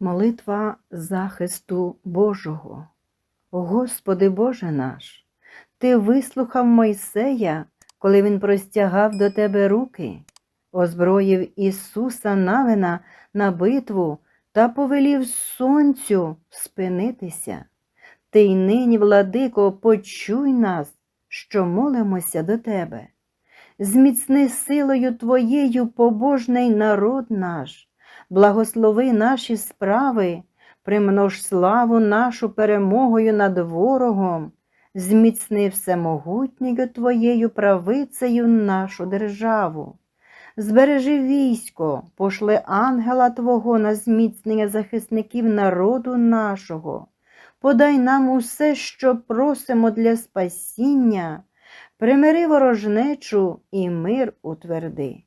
Молитва захисту Божого. Господи Боже наш, Ти вислухав Мойсея, коли він простягав до Тебе руки, озброїв Ісуса Навина на битву та повелів сонцю спинитися. Ти й нині, владико, почуй нас, що молимося до Тебе. Зміцни силою Твоєю побожний народ наш, благослови наші справи, примнож славу нашу перемогою над ворогом, зміцни всемогутньою Твоєю правицею нашу державу. Збережи військо, пошли ангела Твого на зміцнення захисників народу нашого, подай нам усе, що просимо для спасіння, примири ворожнечу і мир утверди.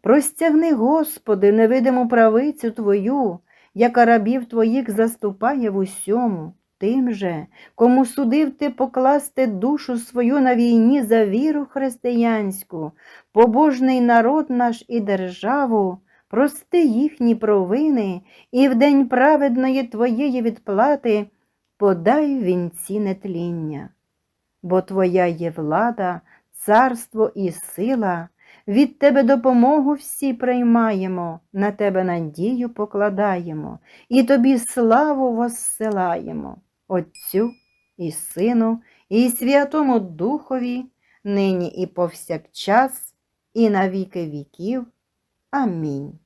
Простягни, Господи, невидиму правицю Твою, яка рабів Твоїх заступає в усьому, тим же, кому судив ти покласти душу свою на війні за віру християнську, побожний народ наш і державу, прости їхні провини і в день праведної Твоєї відплати подай вінці нетління. Бо Твоя є влада, царство і сила, від Тебе допомогу всі приймаємо, на Тебе надію покладаємо, і Тобі славу воссилаємо, Отцю і Сину, і Святому Духові, нині і повсякчас, і на віки віків. Амінь.